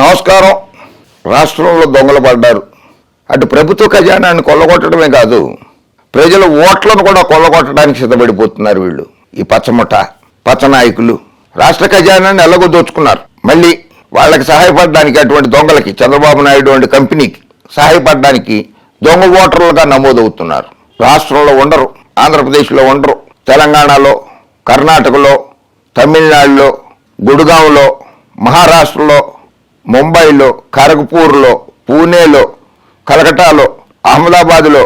నమస్కారం. రాష్ట్రంలో దొంగలు పడ్డారు. అటు ప్రభుత్వ ఖజానాన్ని కొల్లగొట్టడమే కాదు ప్రజల ఓట్లను కూడా కొల్లగొట్టడానికి సిద్ధపడిపోతున్నారు వీళ్ళు. ఈ పచ్చముఠ పచ్చ నాయకులు రాష్ట్ర ఖజానాన్ని ఎలాగో దోచుకున్నారు. మళ్ళీ వాళ్ళకి సహాయపడడానికి అటువంటి దొంగలకి చంద్రబాబు నాయుడు వంటి కంపెనీకి సహాయపడడానికి దొంగ ఓటర్లుగా నమోదవుతున్నారు. రాష్ట్రంలో ఉండరు ఆంధ్రప్రదేశ్లో ఉండరు తెలంగాణలో కర్ణాటకలో తమిళనాడులో గుడుగాంలో మహారాష్ట్రలో ముంబైలో ఖరగ్పూర్లో పూణేలో కలకటాలో అహ్మదాబాద్లో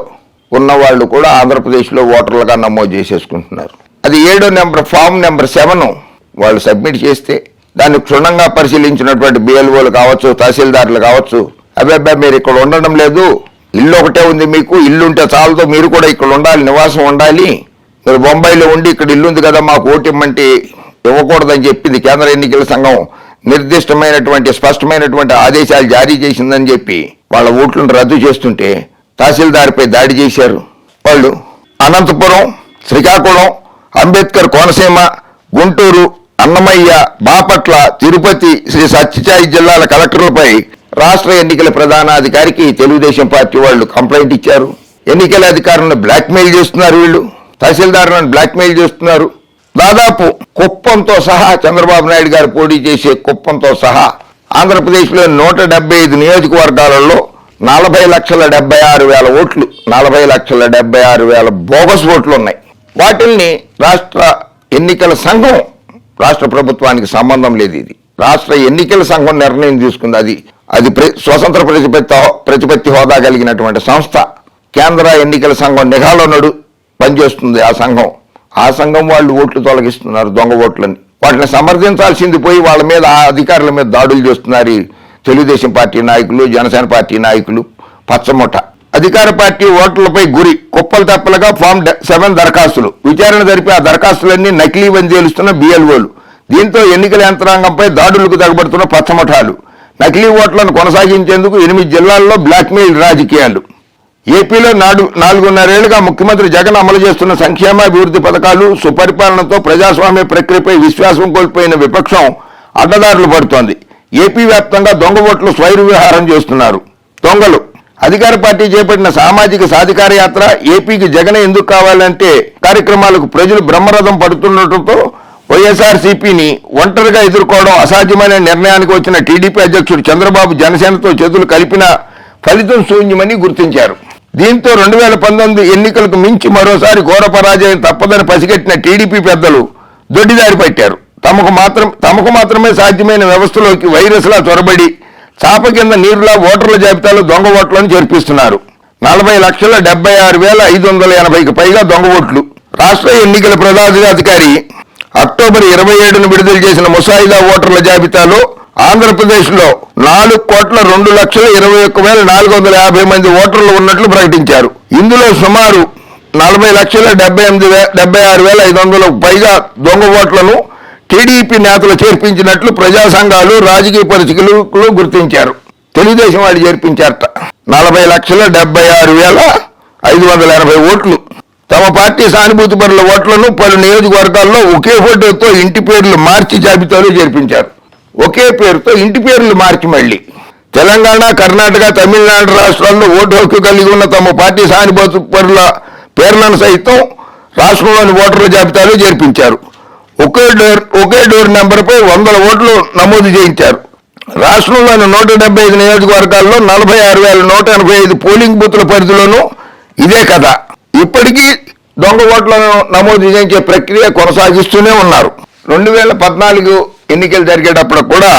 ఉన్న వాళ్ళు కూడా ఆంధ్రప్రదేశ్లో ఓటర్లుగా నమోదు చేసేసుకుంటున్నారు. అది ఏడో నెంబర్ ఫామ్ నెంబర్ సెవెన్. వాళ్ళు సబ్మిట్ చేస్తే దాన్ని క్షుణ్ణంగా పరిశీలించినటువంటి బిఎల్ఓలు కావచ్చు తహసీల్దార్లు కావచ్చు అబ్బాయి మీరు ఇక్కడ ఉండడం లేదు. ఇల్లు ఒకటే ఉంది మీకు ఇల్లు ఉంటే చాలదు మీరు కూడా ఇక్కడ ఉండాలి నివాసం ఉండాలి. మీరు బొంబాయిలో ఉండి ఇక్కడ ఇల్లు ఉంది కదా మాకు ఓటు ఇవ్వకూడదని చెప్పింది కేంద్ర ఎన్నికల సంఘం. నిర్దిష్టమైనటువంటి స్పష్టమైనటువంటి ఆదేశాలు జారీ చేసిందని చెప్పి వాళ్ళ ఓట్లను రద్దు చేస్తుంటే తహసీల్దార్పై దాడి చేశారు. వాళ్ళు అనంతపురం శ్రీకాకుళం అంబేద్కర్ కోనసీమ గుంటూరు అన్నమయ్య బాపట్ల తిరుపతి శ్రీ సత్యసాయి జిల్లాల కలెక్టర్లపై రాష్ట్ర ఎన్నికల ప్రధానాధికారికి తెలుగుదేశం పార్టీ వాళ్ళు కంప్లైంట్ ఇచ్చారు. ఎన్నికల అధికారులను బ్లాక్మెయిల్ చేస్తున్నారు వీళ్ళు. తహసీల్దారులను బ్లాక్మెయిల్ చేస్తున్నారు. దాదాపు కుప్పంతో సహా చంద్రబాబు నాయుడు గారు పోటీ చేసే కుప్పంతో సహా ఆంధ్రప్రదేశ్లో నూట డెబ్బై ఐదు నియోజకవర్గాలలో నలభై లక్షల డెబ్బై ఆరు వేల ఓట్లు నలభై లక్షల డెబ్బై ఆరు వేల బోగస్ ఓట్లు ఉన్నాయి. వాటిల్ని రాష్ట్ర ఎన్నికల సంఘం రాష్ట్ర ప్రభుత్వానికి సంబంధం లేదు ఇది. రాష్ట్ర ఎన్నికల సంఘం నిర్ణయం తీసుకుంది అది. అది ప్ర- స్వతంత్ర ప్రతిపత్తి ప్రతిపత్తి హోదా కలిగినటువంటి సంస్థ. కేంద్ర ఎన్నికల సంఘం నిఘాలో నడు పనిచేస్తుంది ఆ సంఘం. ఆ సంఘం వాళ్ళు ఓట్లు తొలగిస్తున్నారు దొంగ ఓట్లని. వాటిని సమర్థించాల్సింది పోయి వాళ్ళ మీద ఆ అధికారుల మీద దాడులు చేస్తున్నారు తెలుగుదేశం పార్టీ నాయకులు జనసేన పార్టీ నాయకులు పచ్చముఠ అధికార పార్టీ ఓట్లపై గురి కుప్పలు తప్పలుగా ఫామ్ డె- సెవెన్ దరఖాస్తులు. విచారణ జరిపి ఆ దరఖాస్తులన్నీ నకిలీవని తేలుస్తున్న బిఎల్ఓలు దీంతో ఎన్నికల యంత్రాంగంపై దాడులకు తగబడుతున్న పచ్చముఠాలు నకిలీ ఓట్లను కొనసాగించేందుకు ఎనిమిది జిల్లాల్లో బ్లాక్మెయిల్ రాజకీయాలు. ఏపీలో నాడు నాలుగున్నరేళ్ళుగా ముఖ్యమంత్రి జగన్ అమలు చేస్తున్న సంక్షేమాభివృద్ధి పథకాలు సుపరిపాలనతో ప్రజాస్వామ్య ప్రక్రియపై విశ్వాసం కోల్పోయిన విపక్షం అడ్డదారులు పడుతోంది. ఏపీ వ్యాప్తంగా దొంగ ఓట్లు స్వైరు విహారం చేస్తున్నారు. దొంగలు. అధికార పార్టీ చేపట్టిన సామాజిక సాధికార యాత్ర ఏపీకి జగన్ ఎందుకు కావాలంటే కార్యక్రమాలకు ప్రజలు బ్రహ్మరథం పడుతుండటంతో వైఎస్ఆర్సీపీని ఒంటరిగా ఎదుర్కోవడం అసాధ్యమైన నిర్ణయానికి వచ్చిన టీడీపీ అధ్యక్షుడు చంద్రబాబు జనసేనతో చేతులు కలిపిన ఫలితం శూన్యమని గుర్తించారు. దీంతో రెండు వేల పంతొమ్మిది ఎన్నికలకు మించి మరోసారి ఘోర పరాజయం తప్పదని పసిగట్టిన టీడీపీ పెద్దలు దొడ్డిదారి పట్టారు. తమకు మాత్రం తమకు మాత్రమే సాధ్యమైన వ్యవస్థలోకి వైరస్లా చొరబడి చాప కింద నీరులా ఓటర్ల జాబితాలో దొంగ ఓట్లను చేర్పిస్తున్నారు. నలభై లక్షల డెబ్బై ఆరు వేల ఐదు వందల ఎనభైకి పైగా దొంగ ఓట్లు. రాష్ట్ర ఎన్నికల ప్రధానాధికారి అక్టోబర్ ఇరవై ఏడున విడుదల చేసిన ముసాయిదా ఓటర్ల జాబితాలో ఆంధ్రప్రదేశ్లో నాలుగు కోట్ల రెండు లక్షల ఇరవై ఒక్క వేల నాలుగు వందల యాభై మంది ఓటర్లు ఉన్నట్లు ప్రకటించారు. ఇందులో సుమారు నలభై లక్షల డెబ్బై ఎనిమిది వే డెబ్బై ఆరు వేల ఐదు వందలకు పైగా దొంగ ఓట్లను టీడీపీ నేతలు చేర్పించినట్లు ప్రజా సంఘాలు రాజకీయ పరిస్థితులు గుర్తించారు. తెలుగుదేశం వాళ్ళు చేర్పించారట. నలభై లక్షల డెబ్బై ఆరు వేల ఐదు వందల ఎనభై ఓట్లు. తమ పార్టీ సానుభూతి పనుల ఓట్లను పలు నియోజకవర్గాల్లో ఒకే ఫోటోతో ఇంటి పేర్లు మార్చి జాబితాలో చేర్పించారు. ఒకే పేరుతో ఇంటి పేర్లు మార్చి మళ్ళీ. తెలంగాణ కర్ణాటక తమిళనాడు రాష్ట్రాల్లో ఓటు హక్కు కలిగి ఉన్న తమ పార్టీ సానుభూతి పరుల పేర్లను సైతం రాష్ట్రంలోని ఓటర్ల జాబితాలో చేర్పించారు. ఒకే డోర్ ఒకే డోర్ నెంబర్పై వందల ఓట్లు నమోదు చేయించారు. రాష్ట్రంలోని నూట డెబ్బై ఐదు నియోజకవర్గాల్లో నలభై ఆరు వేల నూట ఎనభై ఐదు పోలింగ్ బూత్ల పరిధిలోనూ ఇదే కథ. ఇప్పటికీ దొంగ ఓట్లను నమోదు చేయించే ప్రక్రియ కొనసాగిస్తూనే ఉన్నారు. రెండు వేల పద్నాలుగు ఎన్నికలు జరిగేటప్పుడు కూడా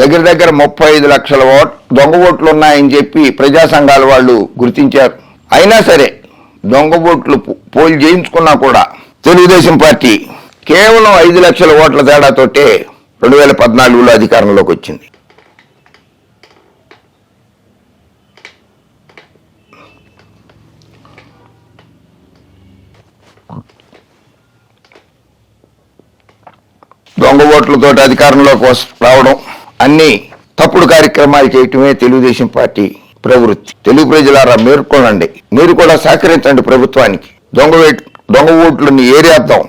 దగ్గర దగ్గర ముప్పై ఐదు లక్షల ఓట్ దొంగ ఓట్లు ఉన్నాయని చెప్పి ప్రజా సంఘాల వాళ్ళు గుర్తించారు. అయినా సరే దొంగ ఓట్లు పోల్ చేయించుకున్నా కూడా తెలుగుదేశం పార్టీ కేవలం ఐదు లక్షల ఓట్ల తేడాతోటే రెండు వేల పద్నాలుగులో అధికారంలోకి వచ్చింది. దొంగ ఓట్లతో అధికారంలోకి వస్- రావడం అన్ని తప్పుడు కార్యక్రమాలు చేయటమే తెలుగుదేశం పార్టీ ప్రవృత్తి. తెలుగు ప్రజలారా మేర్కొనండి మీరు కూడా సహకరించండి ప్రభుత్వానికి. దొంగ దొంగ ఓట్లను ఏరేద్దాం.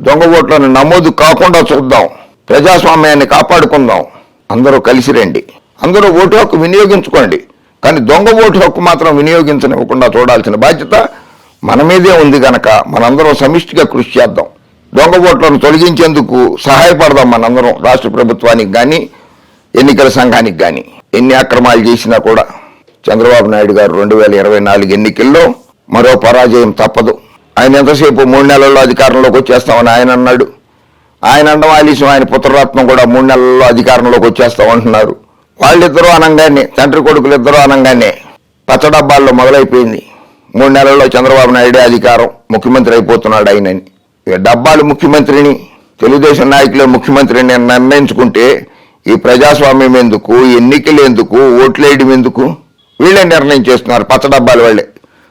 దొంగ ఓట్లను నమోదు కాకుండా చూద్దాం. ప్రజాస్వామ్యాన్ని కాపాడుకుందాం. అందరూ కలిసి రండి. అందరూ ఓటు హక్కు వినియోగించుకోండి. కానీ దొంగ ఓటు హక్కు మాత్రం వినియోగించనివ్వకుండా చూడాల్సిన బాధ్యత మన మీదే ఉంది గనక మనందరం సమిష్టిగా కృషి చేద్దాం. దొంగ ఓట్లను తొలగించేందుకు సహాయపడదాం మనందరం రాష్ట్ర ప్రభుత్వానికి కానీ ఎన్నికల సంఘానికి కానీ ఎన్ని అక్రమాలు చేసినా కూడా చంద్రబాబు నాయుడు గారు రెండు వేల ఇరవై నాలుగు ఎన్నికల్లో మరో పరాజయం తప్పదు. ఆయన ఎంతసేపు మూడు నెలల్లో అధికారంలోకి వచ్చేస్తామని ఆయన అన్నాడు. ఆయన అండం ఆలస్యం ఆయన పుత్రరత్నం కూడా మూడు నెలల్లో అధికారంలోకి వచ్చేస్తామంటున్నారు. వాళ్ళిద్దరూ అనంగానే తండ్రి కొడుకులు ఇద్దరూ అనంగానే పచ్చడబ్బాల్లో మొదలైపోయింది. మూడు నెలల్లో చంద్రబాబు నాయుడే అధికారం ముఖ్యమంత్రి అయిపోతున్నాడు ఆయనని. డబ్బాలు ముఖ్యమంత్రిని తెలుగుదేశం నాయకులు ముఖ్యమంత్రిని నిర్ణయించుకుంటే ఈ ప్రజాస్వామ్యం ఎందుకు ఎన్నికలు ఎందుకు ఓట్లేయడం ఎందుకు? వీళ్ళే నిర్ణయం చేస్తున్నారు పచ్చ డబ్బాలు వాళ్ళే.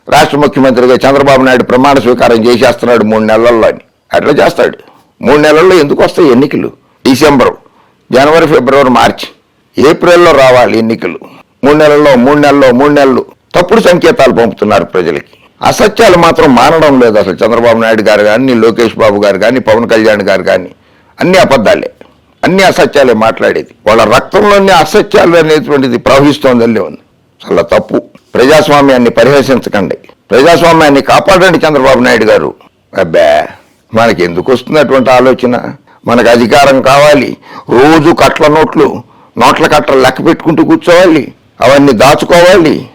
రాష్ట్ర ముఖ్యమంత్రిగా చంద్రబాబు నాయుడు ప్రమాణ స్వీకారం చేసేస్తున్నాడు మూడు నెలల్లో అని. అట్లా చేస్తాడు. మూడు నెలల్లో ఎందుకు వస్తాయి ఎన్నికలు? డిసెంబరు జనవరి ఫిబ్రవరి మార్చి. ఏప్రిల్లో రావాలి ఎన్నికలు. మూడు నెలల్లో మూడు నెలల్లో మూడు నెలలు. తప్పుడు సంకేతాలు పంపుతున్నారు ప్రజలకి. అసత్యాలు మాత్రం మానడం లేదు అసలు. చంద్రబాబు నాయుడు గారు కానీ లోకేష్ బాబు గారు కానీ పవన్ కళ్యాణ్ గారు కానీ అన్ని అబద్ధాలే. అన్ని అసత్యాలే మాట్లాడేది. వాళ్ళ రక్తంలోనే అసత్యాలు అనేటువంటిది ప్రవహిస్తోందని ఉంది. చాలా తప్పు. ప్రజాస్వామ్యాన్ని పరిహసించకండి. ప్రజాస్వామ్యాన్ని కాపాడండి చంద్రబాబు నాయుడు గారు. అబ్బా మనకి ఎందుకు వస్తున్నటువంటి ఆలోచన? మనకు అధికారం కావాలి. రోజు కట్ల నోట్లు నోట్ల కట్టలు లెక్క పెట్టుకుంటూ కూర్చోవాలి. అవన్నీ దాచుకోవాలి.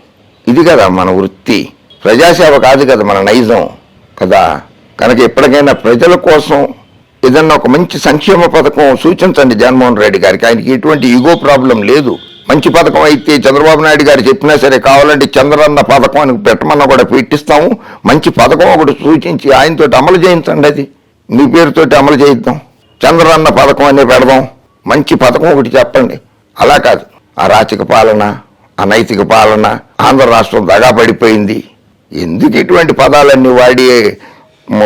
ఇది కదా మన వృత్తి. ప్రజాసేవ కాదు కదా మన నైజం కదా? కనుక ఎప్పటికైనా ప్రజల కోసం ఏదన్నా ఒక మంచి సంక్షేమ పథకం సూచించండి జగన్మోహన్ రెడ్డి గారికి. ఆయనకి ఎటువంటి ఈగో ప్రాబ్లం లేదు. మంచి పథకం అయితే చంద్రబాబు నాయుడు గారు చెప్పినా సరే కావాలంటే చంద్రన్న పథకం అని పెట్టమన్నా కూడా పెట్టిస్తాము. మంచి పథకం ఒకటి సూచించి ఆయనతో అమలు చేయించండి అది. మీ పేరుతోటి అమలు చేయిద్దాం. చంద్రన్న పథకం అనే పెడదాం. మంచి పథకం ఒకటి చెప్పండి. అలా కాదు. అరాచక పాలన అనైతిక పాలన ఆంధ్ర రాష్ట్రం దగా పడిపోయింది. ఎందుకు ఇటువంటి పదాలన్నీ వాడి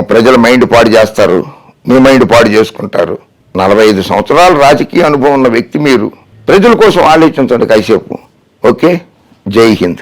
ప్రజల మైండ్ పాడు చేస్తారు? మీ మైండ్ పాడు చేసుకుంటారు. నలభై ఐదు సంవత్సరాల రాజకీయ అనుభవం ఉన్న వ్యక్తి మీరు. ప్రజల కోసం ఆలోచించండి కాసేపు. ఓకే? జై హింద్.